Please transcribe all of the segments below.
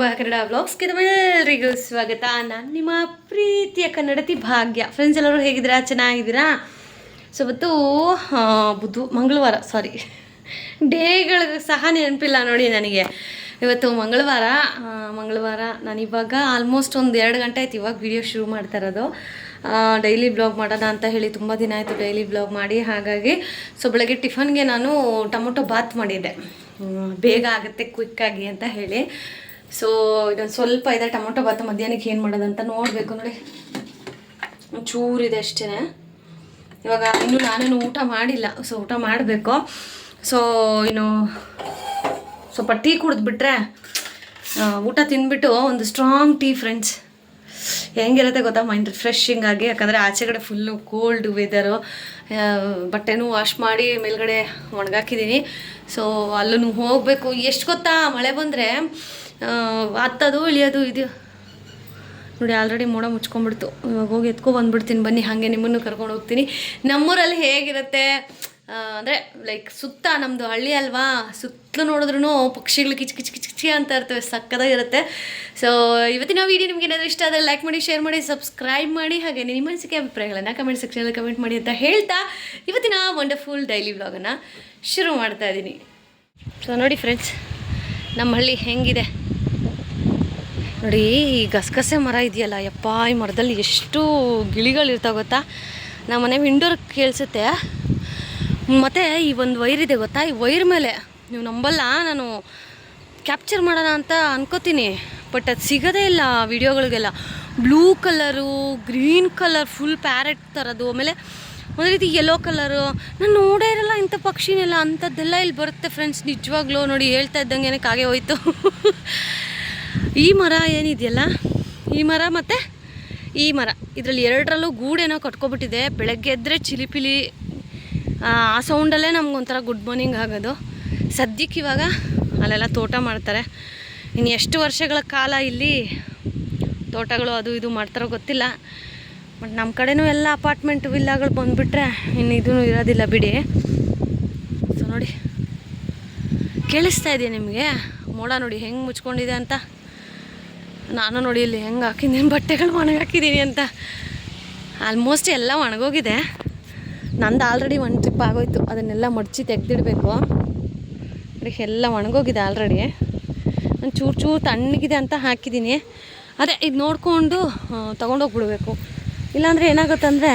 ಬಾ ಕನ್ನಡ ವ್ಲಾಗ್ಸ್ಗೆ ತಮ್ಮೆಲ್ಲರಿಗೂ ಸ್ವಾಗತ. ನಾನು ನಿಮ್ಮ ಪ್ರೀತಿಯ ಕನ್ನಡತಿ ಭಾಗ್ಯ. ಫ್ರೆಂಡ್ಸ್ ಎಲ್ಲರೂ ಹೇಗಿದ್ದೀರಾ? ಚೆನ್ನಾಗಿದ್ದೀರಾ? ಸೊ ಇವತ್ತು ಬುಧ, ಮಂಗಳವಾರ ಸಾರಿ ಡೇಗಳು ಸಹ ನೆನಪಿಲ್ಲ ನೋಡಿ ನನಗೆ. ಇವತ್ತು ಮಂಗಳವಾರ ಮಂಗಳವಾರ ನಾನು ಇವಾಗ ಆಲ್ಮೋಸ್ಟ್ ಒಂದು ಎರಡು ಗಂಟೆ ಆಯ್ತು ಇವಾಗ ವಿಡಿಯೋ ಶುರು ಮಾಡ್ತಾ ಇರೋದು. ಡೈಲಿ ಬ್ಲಾಗ್ ಮಾಡೋಣ ಅಂತ ಹೇಳಿ ತುಂಬ ದಿನ ಆಯಿತು ಡೈಲಿ ಬ್ಲಾಗ್ ಮಾಡಿ. ಹಾಗಾಗಿ ಸೊ ಬೆಳಗ್ಗೆ ಟಿಫನ್ಗೆ ನಾನು ಟೊಮೊಟೊ ಬಾತ್ ಮಾಡಿದ್ದೆ. ಬೇಗ ಆಗುತ್ತೆ ಕ್ವಿಕ್ಕಾಗಿ ಅಂತ ಹೇಳಿ. ಸೊ ಇದೊಂದು ಸ್ವಲ್ಪ ಇದೆ, ಟೊಮೊಟೊ ಬಾತ್ ಮಧ್ಯಾಹ್ನಕ್ಕೆ ಏನು ಮಾಡೋದಂತ ನೋಡಬೇಕು ನೋಡಿ. ಚೂರಿದೆ ಅಷ್ಟೇ ಇವಾಗ ಇನ್ನೂ ನಾನೇನು ಊಟ ಮಾಡಿಲ್ಲ. ಸೊ ಊಟ ಮಾಡಬೇಕು. ಸೊ ಇನ್ನು ಸ್ವಲ್ಪ ಟೀ ಕುಡಿದ್ಬಿಟ್ರೆ ಊಟ ತಿಂದ್ಬಿಟ್ಟು ಒಂದು ಸ್ಟ್ರಾಂಗ್ ಟೀ ಫ್ರೆಂಡ್ಸ್ ಹೆಂಗಿರುತ್ತೆ ಗೊತ್ತಾ? ಮೈಂಡ್ ರಿಫ್ರೆಶಿಂಗ್ ಆಗಿ, ಯಾಕಂದರೆ ಆಚೆ ಕಡೆ ಫುಲ್ಲು ಕೋಲ್ಡ್ ವೆದರು ಬಟ್ಟೆನೂ ವಾಶ್ ಮಾಡಿ ಮೇಲ್ಗಡೆ ಒಣಗಾಕಿದ್ದೀನಿ ಸೊ ಅಲ್ಲೂ ಹೋಗಬೇಕು. ಎಷ್ಟು ಗೊತ್ತಾ? ಮಳೆ ಬಂದರೆ ಹತ್ತದು ಇಳಿಯೋದು ಇದು. ನೋಡಿ ಆಲ್ರೆಡಿ ಮೋಡ ಮುಚ್ಕೊಂಡ್ಬಿಡ್ತು. ಇವಾಗ ಹೋಗಿ ಎತ್ಕೊ ಬಂದ್ಬಿಡ್ತೀನಿ. ಬನ್ನಿ, ಹಾಗೆ ನಿಮ್ಮನ್ನು ಕರ್ಕೊಂಡು ಹೋಗ್ತೀನಿ. ನಮ್ಮೂರಲ್ಲಿ ಹೇಗಿರುತ್ತೆ? ಅಂದರೆ ಲೈಕ್ ಸುತ್ತ ನಮ್ಮದು ಹಳ್ಳಿ ಅಲ್ವಾ? ಸುತ್ತಲೂ ನೋಡಿದ್ರೂ ಪಕ್ಷಿಗಳು ಕಿಚ್ ಕಿಚ್ ಕಿಚ್, ಕಿಚಿ ಅಂತ ಇರ್ತವೆ. ಸಕ್ಕದಾಗಿರುತ್ತೆ ಸೊ ಇವತ್ತಿನ ವೀಡಿಯೋ ನಿಮ್ಗೆ ಏನಾದರೂ ಇಷ್ಟ ಆದರೆ ಲೈಕ್ ಮಾಡಿ ಶೇರ್ ಮಾಡಿ ಸಬ್ಸ್ಕ್ರೈಬ್ ಮಾಡಿ, ಹಾಗೆ ನಿಮ್ಮ ಅನಿಸಿಕೆ, ಅಭಿಪ್ರಾಯಗಳನ್ನು ಕಮೆಂಟ್ ಸೆಕ್ಷನಲ್ಲಿ ಕಮೆಂಟ್ ಮಾಡಿ ಅಂತ ಹೇಳ್ತಾ ಇವತ್ತಿನ ವಂಡರ್ಫುಲ್ ಡೈಲಿ ವ್ಲಾಗನ್ನು ಶುರು ಮಾಡ್ತಾ ಇದ್ದೀನಿ. ಸೊ ನೋಡಿ ಫ್ರೆಂಡ್ಸ್ ನಮ್ಮ ಹಳ್ಳಿ ಹೆಂಗಿದೆ? ನೋಡಿ, ಈ ಗಸಗಸೆ ಮರ ಇದೆಯಲ್ಲ, ಯಪ್ಪ, ಈ ಮರದಲ್ಲಿ ಎಷ್ಟು ಗಿಳಿಗಳಿರ್ತಾವೆ ಗೊತ್ತಾ? ನಮ್ಮ ಮನೆ ವಿಂಡೋರ್ ಕೇಳಿಸುತ್ತೆ. ಮತ್ತು ಈ ಒಂದು ವೈರ್ ಇದೆ ಗೊತ್ತಾ? ಈ ವೈರ್ ಮೇಲೆ ನೀವು ನಂಬಲ್ಲ, ನಾನು ಕ್ಯಾಪ್ಚರ್ ಮಾಡೋಣ ಅಂತ ಅನ್ಕೋತೀನಿ. ಬಟ್ ಅದು ಸಿಗೋದೇ ಇಲ್ಲ ವಿಡಿಯೋಗಳಿಗೆಲ್ಲ. Blue colour, green colour, full parrot ಥರದ್ದು. ಆಮೇಲೆ ಒಂದು ರೀತಿ ಯೆಲ್ಲೋ ಕಲರು ನಾನು ನೋಡೇ ಇರಲ್ಲ, ಇಂಥ ಪಕ್ಷಿನೆಲ್ಲ, ಅಂಥದ್ದೆಲ್ಲ ಇಲ್ಲಿ ಬರುತ್ತೆ ಫ್ರೆಂಡ್ಸ್ ನಿಜವಾಗ್ಲೂ ನೋಡಿ, ಹೇಳ್ತಾ ಇದ್ದಂಗೆ ಕಾಗೆ ಹೋಯ್ತು. ಈ ಮರ ಏನಿದೆಯಲ್ಲ? ಈ ಮರ ಮತ್ತು ಈ ಮರ. ಇದರಲ್ಲಿ ಎರಡರಲ್ಲೂ ಗೂಡೇನೋ ಕಟ್ಕೊಬಿಟ್ಟಿದೆ. ಬೆಳಗ್ಗೆ ಎದ್ದರೆ ಚಿಲಿಪಿಲಿ, ಆ ಸೌಂಡಲ್ಲೇ ಸೌಂಡಲ್ಲೇ ನಮಗೊಂಥರ ಗುಡ್ ಮಾರ್ನಿಂಗ್ ಆಗೋದು. ಸದ್ಯಕ್ಕೆ ಇವಾಗ ಅಲ್ಲೆಲ್ಲ ತೋಟ ಮಾಡ್ತಾರೆ. ಇನ್ನು ಎಷ್ಟು ವರ್ಷಗಳ ಕಾಲ ಇಲ್ಲಿ ತೋಟಗಳು ಅದು ಇದು ಮಾಡ್ತಾರೋ ಗೊತ್ತಿಲ್ಲ. ಬಟ್ ನಮ್ಮ ಕಡೆನೂ ಎಲ್ಲ ಅಪಾರ್ಟ್ಮೆಂಟ್ ವಿಲ್ಲಾಗಳು ಬಂದುಬಿಟ್ರೆ ಇನ್ನು ಇದೂ ಇರೋದಿಲ್ಲ ಬಿಡಿ. ಸೊ ನೋಡಿ, ಕೇಳಿಸ್ತಾ ಇದೆಯಾ ನಿಮಗೆ? ಮೋಡ ನೋಡಿ ಹೆಂಗೆ ಮುಚ್ಕೊಂಡಿದೆ ಅಂತ. ನಾನು ನೋಡಿ ಇಲ್ಲಿ ಹೆಂಗೆ ಹಾಕಿದ್ದೀನಿ, ಬಟ್ಟೆಗಳು ಒಣಗಾಕಿದ್ದೀನಿ ಅಂತ. ಆಲ್ಮೋಸ್ಟ್ ಎಲ್ಲ ಒಣಗೋಗಿದೆ. ನಂದು ಆಲ್ರೆಡಿ ಒಂದು ಟ್ರಿಪ್ ಆಗೋಯ್ತು. ಅದನ್ನೆಲ್ಲ ಮಡಚಿ ತೆಗೆದಿಡಬೇಕು. ಎಲ್ಲ ಒಣಗೋಗಿದೆ ಆಲ್ರೆಡಿ ನಾನು ಚೂರು ಚೂರು ತಣ್ಣಗಿದೆ ಅಂತ ಹಾಕಿದ್ದೀನಿ. ಅದೇ, ಇದು ನೋಡಿಕೊಂಡು ತೊಗೊಂಡೋಗ್ಬಿಡ್ಬೇಕು. ಇಲ್ಲಾಂದರೆ ಏನಾಗುತ್ತಂದರೆ,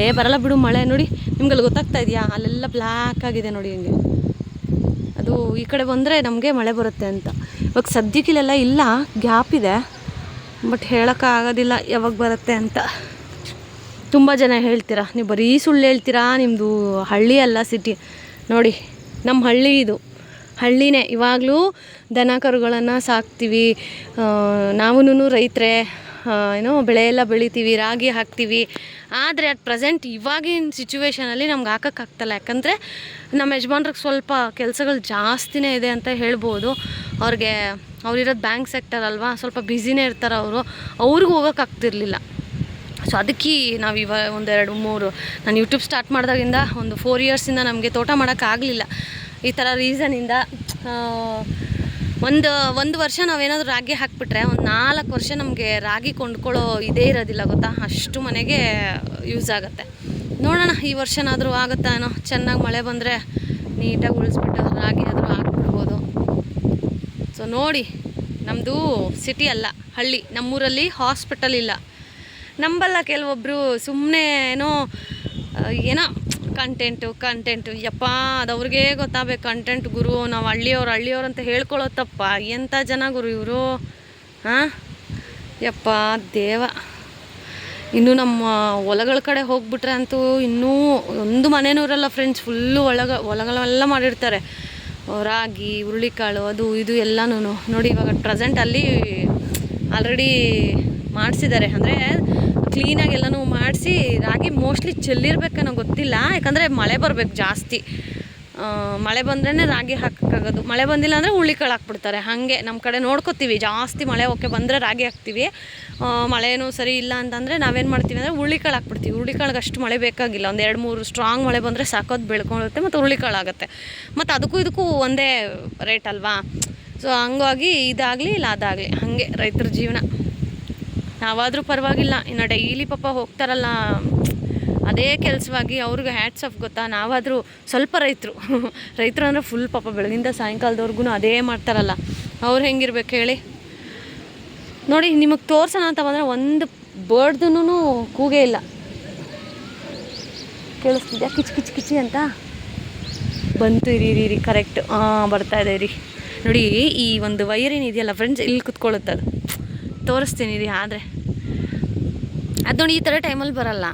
ಏ, ಬರಲ್ಲ ಬಿಡು ಮಳೆ, ನೋಡಿ, ನಿಮ್ಗಲ್ಲಿ ಗೊತ್ತಾಗ್ತಾ ಇದೆಯಾ? ಅಲ್ಲೆಲ್ಲ ಬ್ಲ್ಯಾಕ್ ಆಗಿದೆ ನೋಡಿ ಹಿಂಗೆ. ಅದು ಈ ಕಡೆ ಬಂದರೆ ನಮಗೆ ಮಳೆ ಬರುತ್ತೆ ಅಂತ. ಇವಾಗ ಸದ್ಯಕ್ಕಿಲ್ಲೆಲ್ಲ ಇಲ್ಲ ಗ್ಯಾಪ್ ಇದೆ ಬಟ್ ಹೇಳೋಕ್ಕಾಗೋದಿಲ್ಲ ಯಾವಾಗ ಬರುತ್ತೆ ಅಂತ. ತುಂಬ ಜನ ಹೇಳ್ತೀರಾ, ನೀವು ಬರೀ ಸುಳ್ಳು ಹೇಳ್ತೀರಾ? ನಿಮ್ಮದು ಹಳ್ಳಿ ಅಲ್ಲ ಸಿಟಿ ನೋಡಿ ನಮ್ಮ ಹಳ್ಳಿ ಇದು. ಹಳ್ಳಿನೇ, ಇವಾಗಲೂ ದನ ಕರುಗಳನ್ನು ಸಾಕ್ತೀವಿ. ನಾವೂ ರೈತರೇ. ಏನೋ ಬೆಳೆ ಎಲ್ಲ ಬೆಳಿತೀವಿ, ರಾಗಿ ಹಾಕ್ತೀವಿ. ಆದರೆ ಅಟ್ ಪ್ರೆಸೆಂಟ್ ಇವಾಗಿನ ಸಿಚುವೇಶನಲ್ಲಿ ನಮ್ಗೆ ಹಾಕೋಕ್ಕಾಗ್ತಲ್ಲ. ಯಾಕಂದರೆ ನಮ್ಮ ಯಜಮಾನ್ರಿಗೆ ಸ್ವಲ್ಪ ಕೆಲಸಗಳು ಜಾಸ್ತಿನೇ ಇದೆ ಅಂತ ಹೇಳ್ಬೋದು. ಅವ್ರಿಗೆ ಅವ್ರಿರೋದು ಬ್ಯಾಂಕ್ ಸೆಕ್ಟರ್ ಅಲ್ವಾ, ಸ್ವಲ್ಪ ಬ್ಯುಸಿನೇ ಇರ್ತಾರೆ ಅವರು. ಅವ್ರಿಗೂ ಹೋಗೋಕ್ಕಾಗ್ತಿರ್ಲಿಲ್ಲ. ಸೊ ಅದಕ್ಕೆ ನಾವು ಇವಾಗ ಒಂದೆರಡು ಮೂರು, ನಾನು ಯೂಟ್ಯೂಬ್ ಸ್ಟಾರ್ಟ್ ಮಾಡಿದಾಗಿಂದ ಒಂದು ಫೋರ್ ಇಯರ್ಸಿಂದ ನಮಗೆ ತೋಟ ಮಾಡೋಕ್ಕಾಗಲಿಲ್ಲ. ಈ ಥರ ರೀಸನಿಂದ ಒಂದು ಒಂದು ವರ್ಷ ನಾವೇನಾದರೂ ರಾಗಿ ಹಾಕ್ಬಿಟ್ರೆ ಒಂದು ನಾಲ್ಕು ವರ್ಷ ನಮಗೆ ರಾಗಿ ಕೊಂಡ್ಕೊಳ್ಳೋ ಇದೇ ಇರೋದಿಲ್ಲ, ಗೊತ್ತಾ? ಅಷ್ಟು ಮನೆಗೆ ಯೂಸ್ ಆಗುತ್ತೆ. ನೋಡೋಣ, ಈ ವರ್ಷನಾದರೂ ಆಗುತ್ತಾ ಏನೋ? ಚೆನ್ನಾಗಿ ಮಳೆ ಬಂದರೆ ನೀಟಾಗಿ ಉಳಿಸ್ಬಿಟ್ಟು ರಾಗಿ ಆದರೂ ಹಾಕ್ಬಿಡ್ಬೋದು. ಸೊ ನೋಡಿ ನಮ್ಮದು ಸಿಟಿ ಅಲ್ಲ, ಹಳ್ಳಿ. ನಮ್ಮೂರಲ್ಲಿ ಹಾಸ್ಪಿಟಲ್ ಇಲ್ಲ. ನಂಬಲ್ಲ ಕೆಲವೊಬ್ಬರು ಸುಮ್ಮನೆ ಏನೋ ಏನೋ ಕಂಟೆಂಟು ಕಂಟೆಂಟು ಯಪ್ಪ ಅದು ಅವ್ರಿಗೇ ಗೊತ್ತಾಗಬೇಕು. ಕಂಟೆಂಟ್ ಗುರು, ನಾವು ಹಳ್ಳಿಯವ್ರು ಹಳ್ಳಿಯವ್ರು ಅಂತ ಹೇಳ್ಕೊಳ್ಳೋ ತಪ್ಪ ಎಂಥ ಜನ ಗುರು ಇವರು? ಹಾಂ? ಯಪ್ಪ, ದೇವ. ಇನ್ನು ನಮ್ಮ ಹೊಲಗಳ ಕಡೆ ಹೋಗ್ಬಿಟ್ರೆ ಅಂತೂ ಇನ್ನೂ ಒಂದು ಮನೆಯೂ ಇರಲ್ಲ ಫ್ರೆಂಡ್ಸ್ ಫುಲ್ಲು ಒಳಗ, ಹೊಲಗಳೆಲ್ಲ ಮಾಡಿರ್ತಾರೆ. ರಾಗಿ, ಹುರುಳಿಕಾಳು, ಅದು, ಇದು ಎಲ್ಲನೂ ನೋಡಿ ಇವಾಗ ಪ್ರೆಸೆಂಟ್ ಅಲ್ಲಿ ಆಲ್ರೆಡಿ ಮಾಡಿಸಿದ್ದಾರೆ. ಅಂದರೆ ಕ್ಲೀನಾಗಿ ಎಲ್ಲನೂ ಮಾಡಿಸಿ ರಾಗಿ ಮೋಸ್ಟ್ಲಿ ಚೆಲ್ಲಿರ್ಬೇಕನ್ನೋ ಗೊತ್ತಿಲ್ಲ. ಯಾಕಂದರೆ ಮಳೆ ಬರಬೇಕು ಜಾಸ್ತಿ. ಮಳೆ ಬಂದ್ರೇ ರಾಗಿ ಹಾಕೋಕ್ಕಾಗೋದು. ಮಳೆ ಬಂದಿಲ್ಲ ಅಂದರೆ ಹುಳ್ಳಿಕಾಳು ಹಾಕ್ಬಿಡ್ತಾರೆ ಹಾಗೆ ನಮ್ಮ ಕಡೆ ನೋಡ್ಕೋತೀವಿ. ಜಾಸ್ತಿ ಮಳೆ ಓಕೆ ಬಂದರೆ ರಾಗಿ ಹಾಕ್ತೀವಿ. ಮಳೆನೂ ಸರಿ ಇಲ್ಲ ಅಂತಂದರೆ ನಾವೇನು ಮಾಡ್ತೀವಿ ಅಂದರೆ ಹುಳ್ಳಿಕಾಳು ಹಾಕ್ಬಿಡ್ತೀವಿ ಹುಳ್ಳಿಕಾಳಿಗೆ ಅಷ್ಟು ಮಳೆ ಬೇಕಾಗಿಲ್ಲ. ಒಂದು ಎರಡು ಮೂರು ಸ್ಟ್ರಾಂಗ್ ಮಳೆ ಬಂದರೆ ಸಾಕೋದು ಬೆಳ್ಕೊಳ್ಳುತ್ತೆ ಮತ್ತು ಹುಳ್ಳಿಕಾಳು ಆಗುತ್ತೆ ಮತ್ತು ಅದಕ್ಕೂ ಇದಕ್ಕೂ ಒಂದೇ ರೇಟ್ ಅಲ್ವಾ? ಸೊ ಹಂಗಾಗಿ ಇದಾಗಲಿ ಇಲ್ಲ ಅದಾಗಲಿ. ಹಾಗೆ ರೈತರ ಜೀವನ. ನಾವಾದರೂ ಪರವಾಗಿಲ್ಲ. ಇನ್ನು ಡೈಲಿ ಪಾಪ ಹೋಗ್ತಾರಲ್ಲ. ಅದೇ ಕೆಲಸವಾಗಿ ಅವ್ರಿಗೆ ಹ್ಯಾಟ್ಸ್ ಆಫ್ ಗೊತ್ತಾ? ನಾವಾದರೂ ಸ್ವಲ್ಪ ರೈತರು. ರೈತರು ಅಂದರೆ ಫುಲ್ ಪಾಪ ಬೆಳಗಿಂದ ಸಾಯಂಕಾಲದವ್ರಿಗೂ ಅದೇ ಮಾಡ್ತಾರಲ್ಲ. ಅವ್ರು ಹೆಂಗಿರ್ಬೇಕು ಹೇಳಿ? ನೋಡಿ, ನಿಮಗೆ ತೋರ್ಸೋಣ ಅಂತ ಬಂದರೆ ಒಂದು ಬರ್ಡ್ದೂ ಕೂಗೇ ಇಲ್ಲ. ಕೇಳಿಸ್ತಿದ್ಯಾ? ಕಿಚ್ ಕಿಚ್, ಕಿಚಿ ಅಂತ? ಬಂತು ಇರಿ ಇರಿ ಇರಿ ಕರೆಕ್ಟ್ ಹಾಂ ಬರ್ತಾ ಇದೆ ಇರಿ. ನೋಡಿ, ಈ ಒಂದು ವೈರ್ ಏನಿದೆಯಲ್ಲ ಫ್ರೆಂಡ್ಸ್ ಇಲ್ಲಿ ಕುತ್ಕೊಳ್ಳುತ್ತೆ ಅದು ತೋರಿಸ್ತೀನಿ ರೀ, ಆದರೆ. ಅದು ನೋಡಿ ಈ ಥರ ಟೈಮಲ್ಲಿ ಬರಲ್ಲ.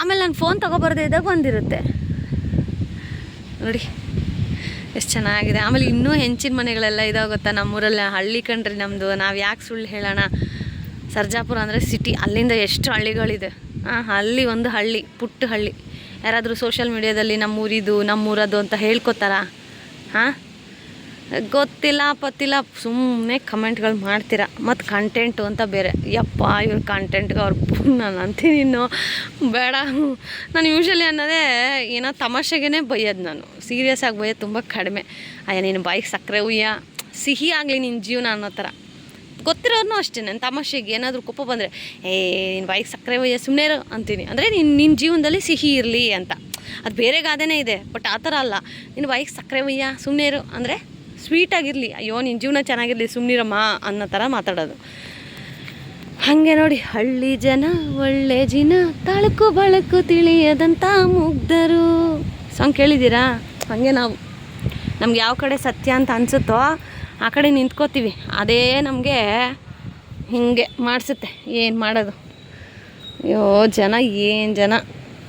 ಆಮೇಲೆ ನಾನು ಫೋನ್ ತೊಗೊಬಾರ್ದೇ ಇದ್ದಾಗ ಬಂದಿರುತ್ತೆ. ನೋಡಿ, ಎಷ್ಟು ಚೆನ್ನಾಗಿದೆ. ಆಮೇಲೆ ಇನ್ನೂ ಹೆಂಚಿನ ಮನೆಗಳೆಲ್ಲ ಇದಾಗುತ್ತಾ ಗೊತ್ತಾ ನಮ್ಮೂರಲ್ಲಿ? ಹಳ್ಳಿ ಕಣ್ರಿ ನಮ್ಮದು ನಾವು ಯಾಕೆ ಸುಳ್ಳು ಹೇಳೋಣ? ಸರ್ಜಾಪುರ ಅಂದರೆ ಸಿಟಿ ಅಲ್ಲಿಂದ ಎಷ್ಟು ಹಳ್ಳಿಗಳಿದೆ. ಹಾಂ ಅಲ್ಲಿ ಒಂದು ಹಳ್ಳಿ, ಪುಟ್ಟ ಹಳ್ಳಿ. ಯಾರಾದರೂ ಸೋಷಿಯಲ್ ಮೀಡ್ಯಾದಲ್ಲಿ ನಮ್ಮೂರಿದು, ನಮ್ಮೂರದು ಅಂತ ಹೇಳ್ಕೊತಾರಾ? ಹಾಂ? ಗೊತ್ತಿಲ್ಲ, ಪತ್ತಿಲ್ಲ ಸುಮ್ಮನೆ ಕಮೆಂಟ್ಗಳು ಮಾಡ್ತೀರಾ? ಮತ್ತು ಕಂಟೆಂಟು ಅಂತ ಬೇರೆ. ಯಪ್ಪ, ಇವ್ರ ಕಂಟೆಂಟ್ಗೆ ಅವ್ರು ನಾನು ಅಂತೀನಿ ಇನ್ನು. ಬೇಡ. ನಾನು ಯೂಶ್ವಲಿ ಅನ್ನೋದೇ ಏನೋ ತಮಾಷೆಗೇ ಬೈಯೋದು ನಾನು. ಸೀರಿಯಸ್ ಆಗಿ ಬೈಯೋದು ತುಂಬ ಕಡಿಮೆ. ಅಯ್ಯ, ನೀನು ಬಾಯಿಗೆ ಸಕ್ಕರೆ ಉಯ್ಯ. ಸಿಹಿ ಆಗಲಿ ನಿನ್ನ ಜೀವನ ಅನ್ನೋ ಥರ. ಗೊತ್ತಿರೋರ್ನು ಅಷ್ಟೇ ನನ್ನ ತಮಾಷೆಗೆ ಏನಾದರೂ ಕೋಪ ಬಂದರೆ, ಏ ನಿನ್ನ ಬಾಯಿಗೆ ಸಕ್ಕರೆ ಒಯ್ಯ ಸುಮ್ಮನೆ ಇರೋ, ಅಂತೀನಿ. ಅಂದರೆ ನಿನ್ನ ನಿನ್ನ ಜೀವನದಲ್ಲಿ ಸಿಹಿ ಇರಲಿ ಅಂತ. ಅದು ಬೇರೆ ಗಾದೆನೇ ಇದೆ, ಬಟ್ ಆ ಥರ ಅಲ್ಲ. ನಿನ್ನ ಬಾಯಿಗೆ ಸಕ್ಕರೆ ಒಯ್ಯ ಸುಮ್ಮನೆ ಇರು, ಅಂದರೆ ಸ್ವೀಟಾಗಿರಲಿ ಅಯ್ಯೋ ನಿನ್ನ ಜೀವನ ಚೆನ್ನಾಗಿರಲಿ ಸುಮ್ಮನಿರಮ್ಮ ಅನ್ನೋ ಥರ ಮಾತಾಡೋದು. ಹಾಗೆ ನೋಡಿ, ಹಳ್ಳಿ ಜನ, ಒಳ್ಳೆ ಜಿನ, ತಳಕು ಬಳಕು ತಿಳಿಯದಂಥ ಮುಗ್ಧರು. ಸಾಂಗ್ ಕೇಳಿದ್ದೀರಾ? ಹಾಗೆ ನಾವು. ನಮ್ಗೆ ಯಾವ ಕಡೆ ಸತ್ಯ ಅಂತ ಅನಿಸುತ್ತೋ, ಆ ಕಡೆ ನಿಂತ್ಕೋತೀವಿ. ಅದೇ ನಮಗೆ ಹಿಂಗೆ ಮಾಡಿಸುತ್ತೆ, ಏನು ಮಾಡೋದು. ಅಯ್ಯೋ, ಜನ ಏನು ಜನ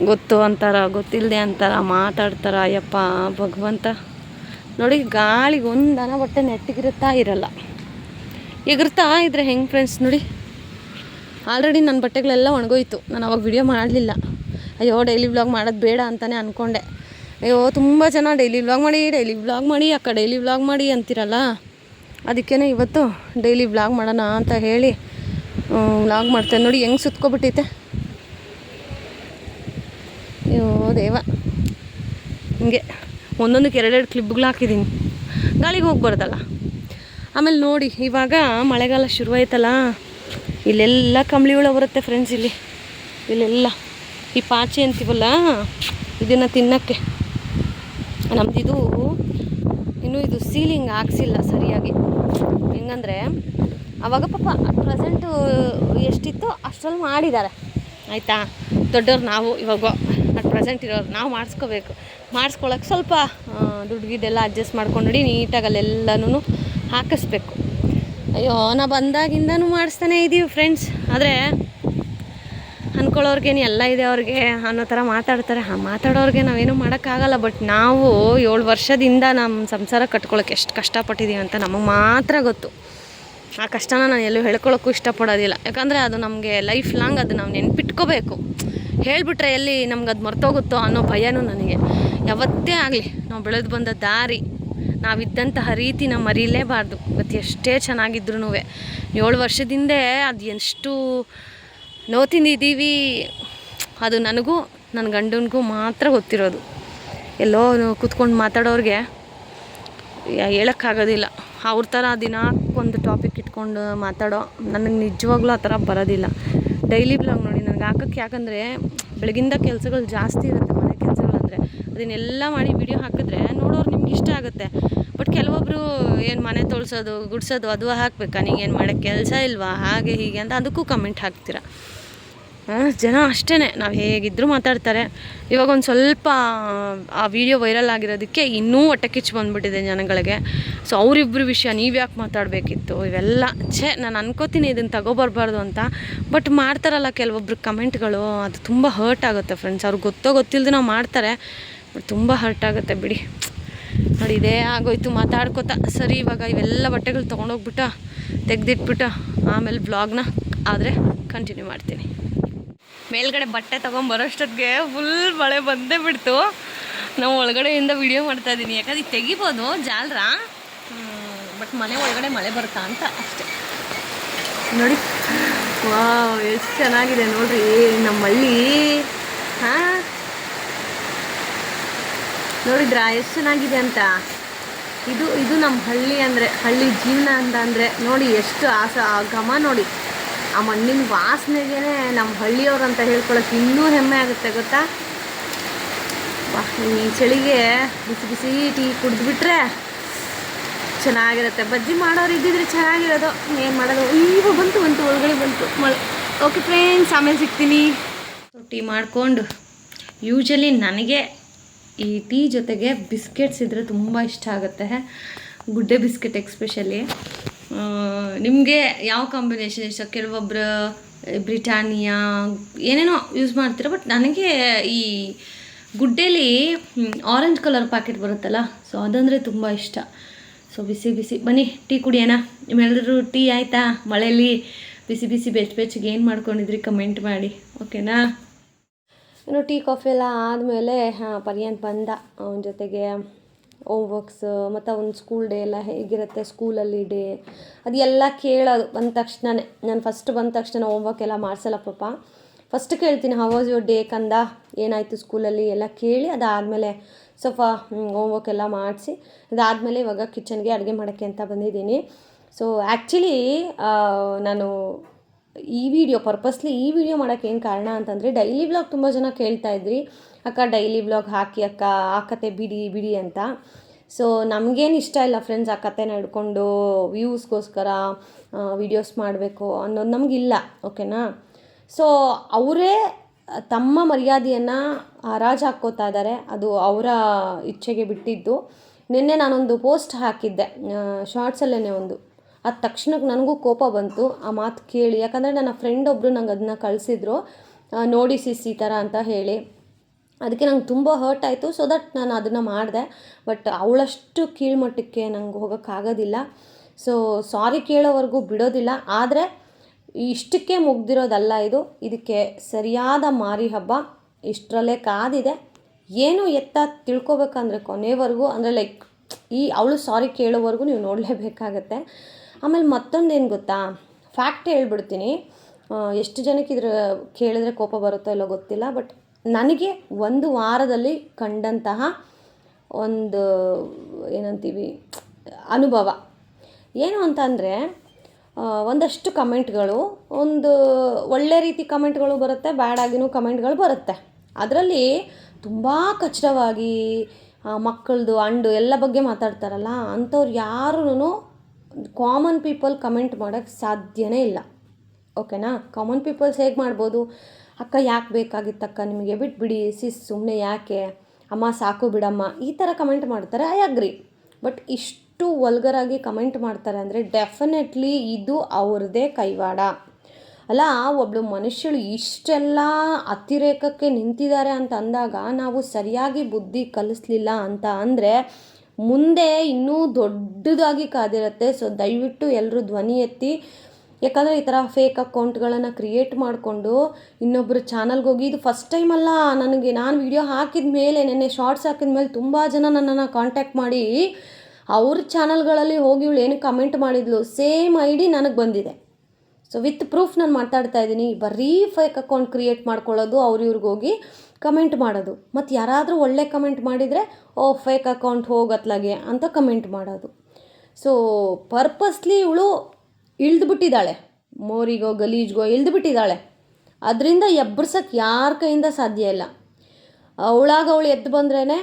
ಗೊತ್ತು ಅಂತಾರ ಗೊತ್ತಿಲ್ಲದೆ ಅಂತಾರ, ಮಾತಾಡ್ತಾರ, ಅಯ್ಯಪ್ಪ, ಭಗವಂತ. ನೋಡಿ, ಗಾಳಿಗೆ ಒಂದನ ದನ ಬಟ್ಟೆ ನೆಟ್ಟಿಗಿರುತ್ತಾ ಇರಲ್ಲ. ಎಗರ್ತಾ ಇದ್ರೆ ಹೆಂಗೆ ಫ್ರೆಂಡ್ಸ್ ನೋಡಿ? ಆಲ್ರೆಡಿ ನನ್ನ ಬಟ್ಟೆಗಳೆಲ್ಲ ಒಣಗೋಯ್ತು. ನಾನು ಅವಾಗ ವಿಡಿಯೋ ಮಾಡಲಿಲ್ಲ. ಅಯ್ಯೋ ಡೈಲಿ ವ್ಲಾಗ್ ಮಾಡೋದು ಬೇಡ ಅಂತಲೇ ಅಂದ್ಕೊಂಡೆ ಅಯ್ಯೋ, ತುಂಬ ಜನ ಡೈಲಿ ವ್ಲಾಗ್ ಮಾಡಿ ಡೈಲಿ ವ್ಲಾಗ್ ಮಾಡಿ, ಅಕ್ಕ ಡೈಲಿ ವ್ಲಾಗ್ ಮಾಡಿ ಅಂತಿರಲ್ಲ? ಅದಕ್ಕೇ ಇವತ್ತು ಡೈಲಿ ವ್ಲಾಗ್ ಮಾಡೋಣ ಅಂತ ಹೇಳಿ ವ್ಲಾಗ್ ಮಾಡ್ತೇನೆ ನೋಡಿ, ಹೆಂಗೆ ಸುತ್ಕೊಬಿಟ್ಟೈತೆ? ಅಯ್ಯೋ, ದೇವ. ಹಿಂಗೆ. ಒಂದೊಂದಕ್ಕೆ ಎರಡೆರಡು ಕ್ಲಿಪ್ಗಳು ಹಾಕಿದ್ದೀನಿ. ಗಾಳಿಗೆ ಹೋಗ್ಬಾರ್ದಲ್ಲ. ಆಮೇಲೆ ನೋಡಿ, ಇವಾಗ ಮಳೆಗಾಲ ಶುರುವಾಯ್ತಲ್ಲ, ಇಲ್ಲೆಲ್ಲ ಕಂಬಳಿ ಹುಳ ಬರುತ್ತೆ ಫ್ರೆಂಡ್ಸ್ ಇಲ್ಲಿ. ಇಲ್ಲೆಲ್ಲ. ಈ ಪಾಚಿ ಅಂತೀವಲ್ಲ, ಇದನ್ನು ತಿನ್ನೋಕ್ಕೆ. ನಮ್ಮದಿದು ಇನ್ನೂ ಇದು ಸೀಲಿಂಗ್ ಹಾಕ್ಸಿಲ್ಲ ಸರಿಯಾಗಿ. ಹೆಂಗಂದರೆ, ಅವಾಗ ಪಾಪ ಪ್ರೆಸೆಂಟು ಎಷ್ಟಿತ್ತು ಅಷ್ಟರಲ್ಲಿ ಮಾಡಿದ್ದಾರೆ. ಆಯಿತಾ? ದೊಡ್ಡವ್ರು ನಾವು, ಇವಾಗ ಅಟ್ ಪ್ರೆಸೆಂಟ್ ಇರೋರು ನಾವು ಮಾಡಿಸ್ಕೋಬೇಕು. ಮಾಡಿಸ್ಕೊಳಕ್ಕೆ ಸ್ವಲ್ಪ ದುಡ್ಡು ಗಿಡ್ಡೆಲ್ಲ ಅಡ್ಜಸ್ಟ್ ಮಾಡ್ಕೊಂಡು ನೋಡಿ ನೀಟಾಗಿ ಅಲ್ಲೆಲ್ಲನೂ ಹಾಕಿಸ್ಬೇಕು. ಅಯ್ಯೋ, ನಾ ಬಂದಾಗಿಂದನೂ ಮಾಡಿಸ್ತಾನೆ ಇದ್ದೀವಿ ಫ್ರೆಂಡ್ಸ್ ಆದರೆ ಅಂದ್ಕೊಳ್ಳೋರ್ಗೇನು ಎಲ್ಲ ಇದೆ ಅವ್ರಿಗೆ, ಅನ್ನೋ ಥರ ಮಾತಾಡ್ತಾರೆ. ಹಾಂ, ಮಾತಾಡೋರಿಗೆ ನಾವೇನು ಮಾಡೋಕ್ಕಾಗಲ್ಲ. ಬಟ್ ನಾವು ಏಳು ವರ್ಷದಿಂದ ನಮ್ಮ ಸಂಸಾರ ಕಟ್ಕೊಳಕ್ಕೆ ಎಷ್ಟು ಕಷ್ಟಪಟ್ಟಿದ್ದೀವಿ ಅಂತ ನಮಗೆ ಮಾತ್ರ ಗೊತ್ತು. ಆ ಕಷ್ಟನ ನಾನು ಎಲ್ಲೂ ಹೇಳ್ಕೊಳ್ಳೋಕ್ಕೂ ಇಷ್ಟಪಡೋದಿಲ್ಲ. ಯಾಕಂದರೆ ಅದು ನಮಗೆ ಲೈಫ್ ಲಾಂಗ್ ಅದು ನಾವು ನೆನ್ಪಿಟ್ಕೋಬೇಕು. ಹೇಳಿಬಿಟ್ರೆ ಎಲ್ಲಿ ನಮ್ಗೆ ಅದು ಮರ್ತೋಗುತ್ತೋ ಅನ್ನೋ ಭಯನೂ ನನಗೆ. ಯಾವತ್ತೇ ಆಗಲಿ, ನಾವು ಬೆಳೆದು ಬಂದ ದಾರಿ, ನಾವಿದ್ದಂತಹ ರೀತಿ ನಾವು ಮರೀಲೇಬಾರ್ದು. ಇವತ್ತು ಎಷ್ಟೇ ಚೆನ್ನಾಗಿದ್ರು ಏಳು ವರ್ಷದಿಂದೆ ಅದು ಎಷ್ಟು ನೋವು ತಿಂದಿದ್ದೀವಿ ಅದು ನನಗೂ ನನ್ನ ಗಂಡನಿಗೂ ಮಾತ್ರ ಗೊತ್ತಿರೋದು. ಎಲ್ಲೋ ಕೂತ್ಕೊಂಡು ಮಾತಾಡೋರಿಗೆ ಹೇಳೋಕ್ಕಾಗೋದಿಲ್ಲ. ಅವ್ರ ಥರ ದಿನ ಒಂದು ಟಾಪಿಕ್ ಇಟ್ಕೊಂಡು ಮಾತಾಡೋ, ನನಗೆ ನಿಜವಾಗ್ಲೂ ಆ ಥರ ಬರೋದಿಲ್ಲ. ಡೈಲಿ ಬ್ಲಾಗ್ ನೋಡಿ ಹಾಕೋಕ್ಕೆ ಯಾಕಂದರೆ ಬೆಳಗಿಂದ ಕೆಲಸಗಳು ಜಾಸ್ತಿ ಇರುತ್ತೆ, ಮನೆ ಕೆಲಸಗಳಂದರೆ ಅದನ್ನೆಲ್ಲ ಮಾಡಿ ವಿಡಿಯೋ ಹಾಕಿದ್ರೆ ನೋಡೋರು ನಿಮ್ಗೆ ಇಷ್ಟ ಆಗುತ್ತೆ. ಬಟ್ ಕೆಲವೊಬ್ಬರು ಏನು ಮನೆ ತೊಳ್ಸೋದು, ಗುಡ್ಸೋದು, ಅದು ಹಾಕ್ಬೇಕಾ? ಏನು ಮಾಡೋಕ್ಕೆ ಕೆಲಸ ಇಲ್ವಾ? ಹಾಗೆ ಹೀಗೆ ಅಂತ ಅದಕ್ಕೂ ಕಮೆಂಟ್ ಹಾಕ್ತೀರಾ. ಜನ ಅಷ್ಟೇ ನಾವು ಹೇಗಿದ್ದರೂ ಮಾತಾಡ್ತಾರೆ. ಇವಾಗ ಒಂದು ಸ್ವಲ್ಪ, ಆ ವಿಡಿಯೋ ವೈರಲ್ ಆಗಿರೋದಕ್ಕೆ ಇನ್ನೂ ಹೊಟ್ಟೆ ಕಿಚ್ಚು ಬಂದುಬಿಟ್ಟಿದೆ ಜನಗಳಿಗೆ. ಸೊ ಅವರಿಬ್ಬರು ವಿಷಯ ನೀವು ಯಾಕೆ ಮಾತಾಡಬೇಕಿತ್ತು? ಇವೆಲ್ಲ, ಛೇ, ನಾನು ಅನ್ಕೋತೀನಿ ಇದನ್ನು ತಗೋಬರ್ಬಾರ್ದು ಅಂತ. ಬಟ್ ಮಾಡ್ತಾರಲ್ಲ ಕೆಲವೊಬ್ರು ಕಮೆಂಟ್ಗಳು, ಅದು ತುಂಬ ಹರ್ಟ್ ಆಗುತ್ತೆ ಫ್ರೆಂಡ್ಸ್ ಅವ್ರಿಗೆ ಗೊತ್ತೋ ಗೊತ್ತಿಲ್ಲದೆ ನಾವು ಮಾಡ್ತಾರೆ. ಬಟ್ ತುಂಬ ಹರ್ಟ್ ಆಗುತ್ತೆ ಬಿಡಿ. ನೋಡಿ, ಇದೇ ಆಗೋಯ್ತು ಮಾತಾಡ್ಕೋತಾ. ಸರಿ, ಇವಾಗ ಇವೆಲ್ಲ ಬಟ್ಟೆಗಳು ತೊಗೊಂಡೋಗ್ಬಿಟ್ಟು, ತೆಗ್ದಿಟ್ಬಿಟ್ಟು, ಆಮೇಲೆ ಬ್ಲಾಗ್ನ ಆದರೆ ಕಂಟಿನ್ಯೂ ಮಾಡ್ತೀನಿ. ಮೇಲ್ಗಡೆ ಬಟ್ಟೆ ತೊಗೊಂಬರೋಷ್ಟೊತ್ತಿಗೆ ಫುಲ್ ಮಳೆ ಬಂದೇ ಬಿಡ್ತು. ನಾವು ಒಳಗಡೆಯಿಂದ ವಿಡಿಯೋ ಮಾಡ್ತಾ ಇದ್ದೀನಿ ಯಾಕಂದ್ರೆ ತೆಗಿಬೋದು, ಜಾಲ್ರ. ಬಟ್ ಮನೆ ಒಳಗಡೆ ಮಳೆ ಬರುತ್ತಾ ಅಂತ ಅಷ್ಟೆ. ನೋಡಿ. ವಾವ್, ಎಷ್ಟು ಚೆನ್ನಾಗಿದೆ ನೋಡ್ರಿ. ನಮ್ಮ ಹಳ್ಳಿ ಹಾಂ? ನೋಡಿದ್ರಾ, ಎಷ್ಟು ಚೆನ್ನಾಗಿದೆ ಅಂತ? ಇದು ಇದು ನಮ್ಮ ಹಳ್ಳಿ ಅಂದರೆ, ಹಳ್ಳಿ ಜೀವನ ಅಂತ ಅಂದರೆ, ನೋಡಿ, ಎಷ್ಟು ಆಸ ಆ ಘಮ ನೋಡಿ. ಆ ಮಣ್ಣಿನ ವಾಸನೆಗೇನೆ ನಮ್ಮ ಹಳ್ಳಿಯವ್ರು ಅಂತ ಹೇಳ್ಕೊಳಕ್ಕೆ ಇನ್ನೂ ಹೆಮ್ಮೆ ಆಗುತ್ತೆ, ಗೊತ್ತಾ? ಈ ಚಳಿಗೆ ಬಿಸಿ ಬಿಸಿ ಟೀ ಕುಡಿದ್ಬಿಟ್ರೆ ಚೆನ್ನಾಗಿರುತ್ತೆ. ಬಜ್ಜಿ ಮಾಡೋರು ಇದ್ದಿದ್ರೆ ಚೆನ್ನಾಗಿರೋದು. ಏನು ಮಾಡೋದು? ಈಗ ಬಂತು ಬಂತು, ಒಳಗಡೆ ಬಂತು ಮಳೆ. ಓಕೆ ಫ್ರೆಂಡ್ಸ್ ಆಮೇಲೆ ಸಿಗ್ತೀನಿ. ಟೀ ಮಾಡಿಕೊಂಡು ಯೂಶಲಿ ನನಗೆ ಈ ಟೀ ಜೊತೆಗೆ ಬಿಸ್ಕೆಟ್ಸ್ ಇದ್ದರೆ ತುಂಬ ಇಷ್ಟ ಆಗುತ್ತೆ. ಗುಡ್ಡೆ ಬಿಸ್ಕೆಟ್ ಎಕ್ಸ್ಪೆಷಲಿ ನಿಮಗೆ ಯಾವ ಕಾಂಬಿನೇಷನ್ ಇಷ್ಟ? ಕೆಲವೊಬ್ಬರು ಬ್ರಿಟಾನಿಯಾ, ಏನೇನೋ ಯೂಸ್ ಮಾಡ್ತೀರ ಬಟ್ ನನಗೆ ಈ ಗುಡ್ಡೇಲಿ ಆರೆಂಜ್ ಕಲರ್ ಪ್ಯಾಕೆಟ್ ಬರುತ್ತಲ್ಲ ಸೊ ಅದಂದರೆ ತುಂಬ ಇಷ್ಟ. ಸೊ ಬಿಸಿ ಬಿಸಿ, ಬನ್ನಿ, ಟೀ ಕುಡಿಯೋಣ. ನಿಮ್ಮೆಲ್ಲರೂ ಟೀ ಆಯಿತಾ? ಮಳೆಯಲ್ಲಿ ಬಿಸಿ ಬಿಸಿ ಬೆಚ್ಚ ಬೆಚ್ಚಗೆ ಏನು ಮಾಡ್ಕೊಂಡಿದ್ರಿ? ಕಮೆಂಟ್ ಮಾಡಿ ಓಕೆನಾ ಇನ್ನು ಟೀ ಕಾಫಿ ಎಲ್ಲ ಆದಮೇಲೆ, ಹಾಂ, ಪರ್ಯಂತ ಬಂದ. ಅವನ ಜೊತೆಗೆ ಹೋಮ್ ವರ್ಕ್ಸ್ ಮತ್ತು ಅವ್ನ ಸ್ಕೂಲ್ ಡೇ ಎಲ್ಲ ಹೇಗಿರುತ್ತೆ ಸ್ಕೂಲಲ್ಲಿ ಡೇ ಅದೆಲ್ಲ ಕೇಳೋದು ಬಂದ ತಕ್ಷಣನೇ, ನಾನು ಫಸ್ಟ್ ಬಂದ ತಕ್ಷಣ ಹೋಮ್ ವರ್ಕ್ ಎಲ್ಲ ಮಾಡಿಸಲ್ಲ ಪಾಪ. ಫಸ್ಟ್ ಕೇಳ್ತೀನಿ ಹೌ ವಾಸ್ ಯುವರ್ ಡೇ ಕಂದ? ಏನಾಯಿತು ಸ್ಕೂಲಲ್ಲಿ ಎಲ್ಲ ಕೇಳಿ, ಅದಾದಮೇಲೆ ಸ್ವಲ್ಪ, ಹೋಮ್ ವರ್ಕ್ ಎಲ್ಲ ಮಾಡಿಸಿ, ಅದಾದಮೇಲೆ ಇವಾಗ ಕಿಚನ್ಗೆ ಅಡುಗೆ ಮಾಡೋಕ್ಕೆ ಅಂತ ಬಂದಿದ್ದೀನಿ. ಸೊ ಆ್ಯಕ್ಚುಲಿ ನಾನು ಈ ವಿಡಿಯೋ ಪರ್ಪಸ್ಲಿ ಈ ವಿಡಿಯೋ ಮಾಡೋಕ್ಕೆ ಏನು ಕಾರಣ ಅಂತಂದರೆ ಡೈಲಿ ವ್ಲಾಗ್ ತುಂಬ ಜನ ಕೇಳ್ತಾ ಇದ್ರಿ. ಅಕ್ಕ ಡೈಲಿ ವ್ಲಾಗ್ ಹಾಕಿ ಅಕ್ಕ, ಆ ಕತೆ ಬಿಡಿ ಬಿಡಿ ಅಂತ. ಸೊ ನಮಗೇನು ಇಷ್ಟ ಇಲ್ಲ ಫ್ರೆಂಡ್ಸ್ ಆ ಕತೆನ ಹಿಡ್ಕೊಂಡು ವ್ಯೂಸ್ಗೋಸ್ಕರ ವಿಡಿಯೋಸ್ ಮಾಡಬೇಕು ಅನ್ನೋದು ನಮಗಿಲ್ಲ ಓಕೆನಾ ಸೊ ಅವರೇ ತಮ್ಮ ಮರ್ಯಾದೆಯನ್ನು ಹರಾಜು ಹಾಕ್ಕೋತಾ ಇದ್ದಾರೆ ಅದು ಅವರ ಇಚ್ಛೆಗೆ ಬಿಟ್ಟಿದ್ದು. ನಿನ್ನೆ ನಾನೊಂದು ಪೋಸ್ಟ್ ಹಾಕಿದ್ದೆ ಶಾರ್ಟ್ಸಲ್ಲೇ ಒಂದು. ಆ ತಕ್ಷಣಕ್ಕೆ ನನಗೂ ಕೋಪ ಬಂತು, ಆ ಮಾತು ಕೇಳಿ. ಯಾಕಂದರೆ ನನ್ನ ಫ್ರೆಂಡ್ ಒಬ್ಬರು ನಂಗೆ ಅದನ್ನ ಕಳಿಸಿದ್ರು ನೋಡಿ ಸಿಸ್ ಈ ಥರ ಅಂತ ಹೇಳಿ. ಅದಕ್ಕೆ ನಂಗೆ ತುಂಬ ಹರ್ಟ್ ಆಯಿತು. ಸೊ ದಟ್ ನಾನು ಅದನ್ನು ಮಾಡಿದೆ. ಬಟ್ ಅವಳಷ್ಟು ಕೀಳ್ಮಟ್ಟಕ್ಕೆ ನಂಗೆ ಹೋಗೋಕ್ಕಾಗೋದಿಲ್ಲ ಸೊ ಸಾರಿ ಕೇಳೋವರೆಗೂ ಬಿಡೋದಿಲ್ಲ. ಆದರೆ ಇಷ್ಟಕ್ಕೆ ಮುಗ್ದಿರೋದಲ್ಲ ಇದು. ಇದಕ್ಕೆ ಸರಿಯಾದ ಮಾರಿ ಹಬ್ಬ ಇಷ್ಟರಲ್ಲೇ ಕಾದಿದೆ. ಏನು ಎತ್ತ ತಿಳ್ಕೊಬೇಕಂದ್ರೆ ಕೊನೆವರೆಗೂ, ಅಂದರೆ ಲೈಕ್ ಈ ಅವಳು ಸಾರಿ ಕೇಳೋವರೆಗೂ ನೀವು ನೋಡಲೇಬೇಕಾಗತ್ತೆ. ಆಮೇಲೆ ಮತ್ತೊಂದೇನು ಗೊತ್ತಾ? ಫ್ಯಾಕ್ಟ್ ಹೇಳ್ಬಿಡ್ತೀನಿ. ಎಷ್ಟು ಜನಕ್ಕೆ ಇದ್ರ ಕೇಳಿದ್ರೆ ಕೋಪ ಬರುತ್ತೋ ಇಲ್ಲೋ ಗೊತ್ತಿಲ್ಲ. ಬಟ್ ನನಗೆ ಒಂದು ವಾರದಲ್ಲಿ ಕಂಡಂತಹ ಒಂದು ಏನಂತೀವಿ, ಅನುಭವ. ಏನು ಅಂತ ಅಂದರೆ ಒಂದಷ್ಟು ಕಮೆಂಟ್ಗಳು, ಒಂದು ಒಳ್ಳೆ ರೀತಿ ಕಮೆಂಟ್ಗಳು ಬರುತ್ತೆ ಬ್ಯಾಡಾಗಿನೂ ಕಮೆಂಟ್ಗಳು ಬರುತ್ತೆ. ಅದರಲ್ಲಿ ತುಂಬ ಕಚ್ಚಡವಾಗಿ ಮಕ್ಕಳದು, ಅಂಡು ಎಲ್ಲ ಬಗ್ಗೆ ಮಾತಾಡ್ತಾರಲ್ಲ, ಅಂಥವ್ರು ಯಾರೂ ಕಾಮನ್ ಪೀಪಲ್ ಕಮೆಂಟ್ ಮಾಡೋಕ್ಕೆ ಸಾಧ್ಯವೇ ಇಲ್ಲ. ಓಕೆನಾ ಕಾಮನ್ ಪೀಪಲ್ಸ್ ಹೇಗೆ ಮಾಡ್ಬೋದು? ಅಕ್ಕ ಯಾಕೆ ಬೇಕಾಗಿತ್ತಕ್ಕ ನಿಮಗೆ? ಬಿಟ್ಬಿಡಿ ಸಿಸ್ ಸುಮ್ಮನೆ ಯಾಕೆ? ಅಮ್ಮ ಸಾಕು ಬಿಡಮ್ಮ. ಈ ಥರ ಕಮೆಂಟ್ ಮಾಡ್ತಾರೆ ಐ ಅಗ್ರಿ ಬಟ್ ಇಷ್ಟು ವಲ್ಗರಾಗಿ ಕಮೆಂಟ್ ಮಾಡ್ತಾರೆ ಅಂದರೆ ಡೆಫಿನೆಟ್ಲಿ ಇದು ಅವ್ರದ್ದೇ ಕೈವಾಡ. ಅಲ್ಲ ಒಬ್ಬಳು ಮನುಷ್ಯಳು ಇಷ್ಟೆಲ್ಲ ಅತಿರೇಕಕ್ಕೆ ನಿಂತಿದ್ದಾರೆ ಅಂತ ಅಂದಾಗ ನಾವು ಸರಿಯಾಗಿ ಬುದ್ಧಿ ಕಲಿಸ್ಲಿಲ್ಲ ಅಂತ ಅಂದರೆ ಮುಂದೆ ಇನ್ನೂ ದೊಡ್ಡದಾಗಿ ಕಾದಿರುತ್ತೆ. ಸೊ ದಯವಿಟ್ಟು ಎಲ್ಲರೂ ಧ್ವನಿ ಎತ್ತಿ ಯಾಕಂದರೆ ಈ ಥರ ಫೇಕ್ ಅಕೌಂಟ್ಗಳನ್ನು ಕ್ರಿಯೇಟ್ ಮಾಡಿಕೊಂಡು ಇನ್ನೊಬ್ಬರು ಚಾನಲ್ಗೆ ಹೋಗಿ, ಇದು ಫಸ್ಟ್ ಟೈಮ್ ಅಲ್ಲ. ನನಗೆ ನಾನು ವಿಡಿಯೋ ಹಾಕಿದ ಮೇಲೆ, ನೆನ್ನೆ ಶಾರ್ಟ್ಸ್ ಹಾಕಿದ ಮೇಲೆ ತುಂಬ ಜನ ನನ್ನನ್ನು ಕಾಂಟ್ಯಾಕ್ಟ್ ಮಾಡಿ, ಅವ್ರ ಚಾನಲ್ಗಳಲ್ಲಿ ಹೋಗಿ ಇವಳು ಏನು ಕಮೆಂಟ್ ಮಾಡಿದ್ಲು ಸೇಮ್ ಐ ಡಿ ನನಗೆ ಬಂದಿದೆ. ಸೊ ವಿತ್ ಪ್ರೂಫ್ ನಾನು ಮಾತಾಡ್ತಾ ಇದ್ದೀನಿ, ಬರೀ ಫೇಕ್ ಅಕೌಂಟ್ ಕ್ರಿಯೇಟ್ ಮಾಡ್ಕೊಳ್ಳೋದು, ಅವ್ರು ಇವ್ರಿಗೆ ಹೋಗಿ ಕಮೆಂಟ್ ಮಾಡೋದು. ಮತ್ತು ಯಾರಾದರೂ ಒಳ್ಳೆ ಕಮೆಂಟ್ ಮಾಡಿದರೆ, ಓ ಫೇಕ್ ಅಕೌಂಟ್ ಹೋಗತ್ಲಾಗೆ ಅಂತ ಕಮೆಂಟ್ ಮಾಡೋದು. ಸೊ ಪರ್ಪಸ್ಲಿ ಇವಳು ಇಳಿದ್ಬಿಟ್ಟಿದ್ದಾಳೆ. ಮೋರಿಗೋ, ಗಲೀಜ್ಗೋ ಇಳಿದ್ಬಿಟ್ಟಿದ್ದಾಳೆ. ಅದರಿಂದ ಎಬ್ಬರ್ಸಕ್ಕೆ ಯಾರ ಕೈಯಿಂದ ಸಾಧ್ಯ ಇಲ್ಲ. ಅವಳಾಗ ಅವಳು ಎದ್ದು ಬಂದ್ರೇ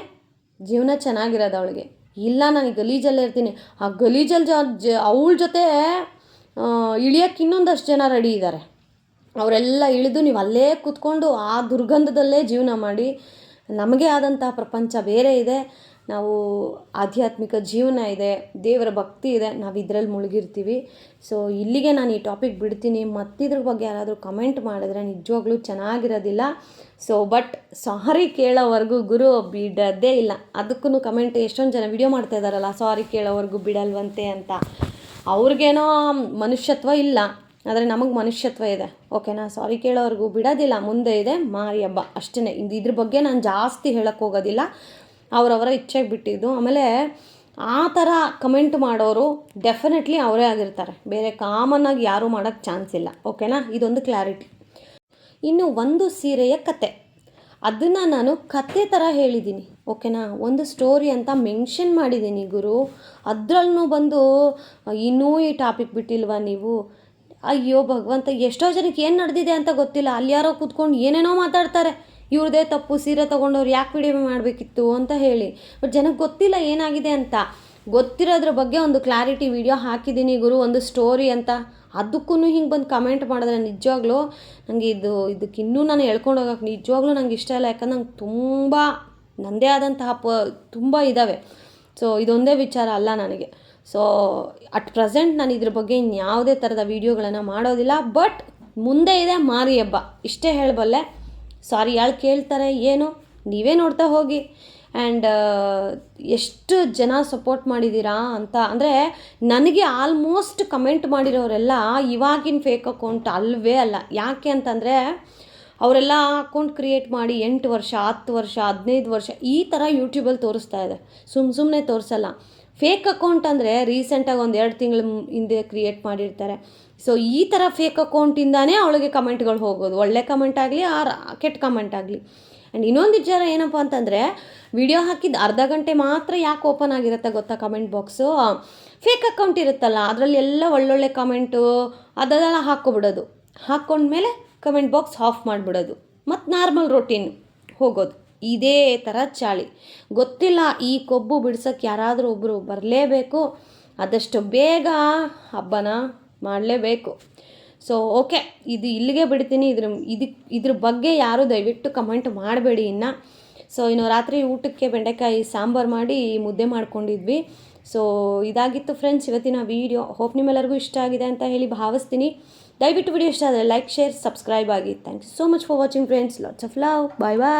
ಜೀವನ ಚೆನ್ನಾಗಿರೋದು ಅವಳಿಗೆ. ಇಲ್ಲ, ನಾನು ಗಲೀಜಲ್ಲೇ ಇರ್ತೀನಿ. ಆ ಗಲೀಜಲ್ಲಿ ಜ ಅವಳ ಜೊತೆ ಇಳಿಯೋಕ್ಕೆ ಇನ್ನೊಂದಷ್ಟು ಜನ ರೆಡಿ ಇದ್ದಾರೆ ಅವರೆಲ್ಲ ಇಳಿದು ನೀವು ಅಲ್ಲೇ ಕೂತ್ಕೊಂಡು ಆ ದುರ್ಗಂಧದಲ್ಲೇ ಜೀವನ ಮಾಡಿ. ನಮಗೆ ಆದಂಥ ಪ್ರಪಂಚ ಬೇರೆ ಇದೆ. ನಾವು ಆಧ್ಯಾತ್ಮಿಕ ಜೀವನ ಇದೆ, ದೇವರ ಭಕ್ತಿ ಇದೆ, ನಾವು ಇದರಲ್ಲಿ ಮುಳುಗಿರ್ತೀವಿ. ಸೊ ಇಲ್ಲಿಗೆ ನಾನು ಈ ಟಾಪಿಕ್ ಬಿಡ್ತೀನಿ. ಮತ್ತಿದ್ರ ಬಗ್ಗೆ ಯಾರಾದರೂ ಕಮೆಂಟ್ ಮಾಡಿದ್ರೆ ನಿಜವಾಗ್ಲೂ ಚೆನ್ನಾಗಿರೋದಿಲ್ಲ. ಸೊ ಬಟ್ ಸಾರಿ ಕೇಳೋವರೆಗೂ ಗುರು ಬಿಡೋದೇ ಇಲ್ಲ. ಅದಕ್ಕೂ ಕಮೆಂಟ್ ಎಷ್ಟೊಂದು ಜನ ವಿಡಿಯೋ ಮಾಡ್ತಾ ಇದ್ದಾರಲ್ಲ ಸಾರಿ ಕೇಳೋವರೆಗೂ ಬಿಡಲ್ವಂತೆ ಅಂತ. ಅವ್ರಿಗೇನೋ ಮನುಷ್ಯತ್ವ ಇಲ್ಲ. ಆದರೆ ನಮಗೆ ಮನುಷ್ಯತ್ವ ಇದೆ. ಓಕೆನಾ ಸಾರಿ ಕೇಳೋವರೆಗೂ ಬಿಡೋದಿಲ್ಲ. ಮುಂದೆ ಇದೆ ಮಾರಿ ಹಬ್ಬ ಅಷ್ಟೇ ಇದು ಇದ್ರ ಬಗ್ಗೆ ನಾನು ಜಾಸ್ತಿ ಹೇಳಕ್ಕೆ ಹೋಗೋದಿಲ್ಲ. ಅವರವರ ಇಚ್ಛೆಗೆ ಬಿಟ್ಟಿದ್ದು ಆಮೇಲೆ ಆ ಥರ ಕಮೆಂಟ್ ಮಾಡೋರು ಡೆಫಿನೆಟ್ಲಿ ಅವರೇ ಆಗಿರ್ತಾರೆ. ಬೇರೆ ಕಾಮನ್ನಾಗಿ ಯಾರೂ ಮಾಡೋಕ್ಕೆ ಚಾನ್ಸ್ ಇಲ್ಲ. ಓಕೆನಾ? ಇದೊಂದು ಕ್ಲಾರಿಟಿ. ಇನ್ನು ಒಂದು ಸೀರೆಯ ಕತೆ. ಅದನ್ನು ನಾನು ಕತೆ ಥರ ಹೇಳಿದ್ದೀನಿ ಓಕೆನಾ? ಒಂದು ಸ್ಟೋರಿ ಅಂತ ಮೆನ್ಷನ್ ಮಾಡಿದ್ದೀನಿ ಗುರು. ಅದರಲ್ಲೂ ಬಂದು, ಇನ್ನೂ ಈ ಟಾಪಿಕ್ ಬಿಟ್ಟಿಲ್ವಾ ನೀವು? ಅಯ್ಯೋ ಭಗವಂತ, ಎಷ್ಟೋ ಜನಕ್ಕೆ ಏನು ನಡೆದಿದೆ ಅಂತ ಗೊತ್ತಿಲ್ಲ. ಅಲ್ಲಿ ಯಾರೋ ಕೂತ್ಕೊಂಡು ಏನೇನೋ ಮಾತಾಡ್ತಾರೆ. ಇವ್ರದೇ ತಪ್ಪು, ಸೀರೆ ತೊಗೊಂಡವ್ರು ಯಾಕೆ ವಿಡಿಯೋ ಮಾಡಬೇಕಿತ್ತು ಅಂತ ಹೇಳಿ. ಬಟ್ ಜನಕ್ಕೆ ಗೊತ್ತಿಲ್ಲ ಏನಾಗಿದೆ ಅಂತ. ಗೊತ್ತಿರೋದ್ರ ಬಗ್ಗೆ ಒಂದು ಕ್ಲಾರಿಟಿ ವಿಡಿಯೋ ಹಾಕಿದ್ದೀನಿ ಗುರು, ಒಂದು ಸ್ಟೋರಿ ಅಂತ. ಅದಕ್ಕೂ ಹಿಂಗೆ ಬಂದು ಕಮೆಂಟ್ ಮಾಡಿದ್ರೆ ನಿಜವಾಗ್ಲೂ ನನಗೆ ಇದು ಇದಕ್ಕೆ ಇನ್ನೂ ನಾನು ಹೇಳ್ಕೊಂಡು ಹೋಗೋಕೆ ನಿಜವಾಗ್ಲೂ ನಂಗೆ ಇಷ್ಟ ಇಲ್ಲ. ಯಾಕಂದ್ರೆ ನಂಗೆ ತುಂಬ ನನ್ನದೇ ಆದಂತಹ ಪ, ತುಂಬ ಇದ್ದಾವೆ ಸೊ ಇದೊಂದೇ ವಿಚಾರ ಅಲ್ಲ ನನಗೆ. ಸೊ ಅಟ್ ಪ್ರೆಸೆಂಟ್ ನಾನು ಇದ್ರ ಬಗ್ಗೆ ಇನ್ಯಾವುದೇ ಥರದ ವೀಡಿಯೋಗಳನ್ನು ಮಾಡೋದಿಲ್ಲ. ಬಟ್ ಮುಂದೆ ಇದೆ ಮಾರಿ ಹಬ್ಬ. ಇಷ್ಟೇ ಹೇಳಬಲ್ಲೆ. ಸಾರಿ ಯಾಳು ಕೇಳ್ತಾರೆ, ಏನು? ನೀವೇ ನೋಡ್ತಾ ಹೋಗಿ. ಆ್ಯಂಡ್ ಎಷ್ಟು ಜನ ಸಪೋರ್ಟ್ ಮಾಡಿದ್ದೀರಾ ಅಂತ, ಅಂದರೆ ನನಗೆ ಆಲ್ಮೋಸ್ಟ್ ಕಮೆಂಟ್ ಮಾಡಿರೋರೆಲ್ಲ ಇವಾಗಿನ ಫೇಕ್ ಅಕೌಂಟ್ ಅಲ್ವೇ ಅಲ್ಲ. ಯಾಕೆ ಅಂತಂದರೆ, ಅವರೆಲ್ಲ ಅಕೌಂಟ್ ಕ್ರಿಯೇಟ್ ಮಾಡಿ ಎಂಟು ವರ್ಷ, ಹತ್ತು ವರ್ಷ, ಹದಿನೈದು ವರ್ಷ ಈ ಥರ ಯೂಟ್ಯೂಬಲ್ಲಿ ತೋರಿಸ್ತಾ ಇದೆ ಸುಮ್ಮ ಸುಮ್ಮನೆ ತೋರಿಸಲ್ಲ. ಫೇಕ್ ಅಕೌಂಟ್ ಅಂದರೆ ರೀಸೆಂಟಾಗಿ ಒಂದು ಎರಡು ತಿಂಗಳ ಹಿಂದೆ ಕ್ರಿಯೇಟ್ ಮಾಡಿರ್ತಾರೆ. ಸೊ ಈ ಥರ ಫೇಕ್ ಅಕೌಂಟಿಂದಾನೇ ಅವಳಿಗೆ ಕಮೆಂಟ್ಗಳು ಹೋಗೋದು. ಒಳ್ಳೆ ಕಮೆಂಟ್ ಆಗಲಿ ಆರ್ ಕೆಟ್ಟ ಕಮೆಂಟ್ ಆಗಲಿ. ಆ್ಯಂಡ್ ಇನ್ನೊಂದು ವಿಚಾರ ಏನಪ್ಪ ಅಂತಂದರೆ ವಿಡಿಯೋ ಹಾಕಿದ ಅರ್ಧ ಗಂಟೆ ಮಾತ್ರ ಯಾಕೆ ಓಪನ್ ಆಗಿರುತ್ತೆ ಗೊತ್ತಾ ಕಮೆಂಟ್ ಬಾಕ್ಸು ಫೇಕ್ ಅಕೌಂಟ್ ಇರುತ್ತಲ್ಲ, ಅದರಲ್ಲಿ ಎಲ್ಲ ಒಳ್ಳೊಳ್ಳೆ ಕಮೆಂಟು ಅದೆಲ್ಲ ಹಾಕ್ಕೊಬಿಡೋದು. ಹಾಕ್ಕೊಂಡ್ಮೇಲೆ ಕಮೆಂಟ್ ಬಾಕ್ಸ್ ಆಫ್ ಮಾಡಿಬಿಡೋದು. ಮತ್ತು ನಾರ್ಮಲ್ ರೊಟೀನ್ ಹೋಗೋದು. ಇದೇ ಥರ ಚಾಳಿ. ಗೊತ್ತಿಲ್ಲ, ಈ ಕೊಬ್ಬು ಬಿಡ್ಸೋಕ್ಕೆ ಯಾರಾದರೂ ಒಬ್ಬರು ಬರಲೇಬೇಕು. ಆದಷ್ಟು ಬೇಗ ಹಬ್ಬನ ಮಾಡಲೇಬೇಕು. ಸೊ ಓಕೆ ಇದು ಇಲ್ಲಿಗೆ ಬಿಡ್ತೀನಿ. ಇದ್ರ ಇದಕ್ಕೆ ಇದ್ರ ಬಗ್ಗೆ ಯಾರೂ ದಯವಿಟ್ಟು ಕಮೆಂಟ್ ಮಾಡಬೇಡಿ ಇನ್ನು. ಸೊ ಇನ್ನು ರಾತ್ರಿ ಊಟಕ್ಕೆ ಬೆಂಡೆಕಾಯಿ ಸಾಂಬಾರು ಮಾಡಿ ಮುದ್ದೆ ಮಾಡ್ಕೊಂಡಿದ್ವಿ. ಸೊ ಇದಾಗಿತ್ತು ಫ್ರೆಂಡ್ಸ್ ಇವತ್ತಿನ ವೀಡಿಯೋ ಹೋಪ್ ನಿಮ್ಮೆಲ್ಲರಿಗೂ ಇಷ್ಟ ಆಗಿದೆ ಅಂತ ಹೇಳಿ ಭಾವಿಸ್ತೀನಿ. ದಯವಿಟ್ಟು ವಿಡಿಯೋ ಇಷ್ಟ ಆದರೆ ಲೈಕ್ ಶೇರ್ ಸಬ್ಸ್ಕ್ರೈಬ್ ಆಗಿ. Thank you so much for watching friends lots of love bye bye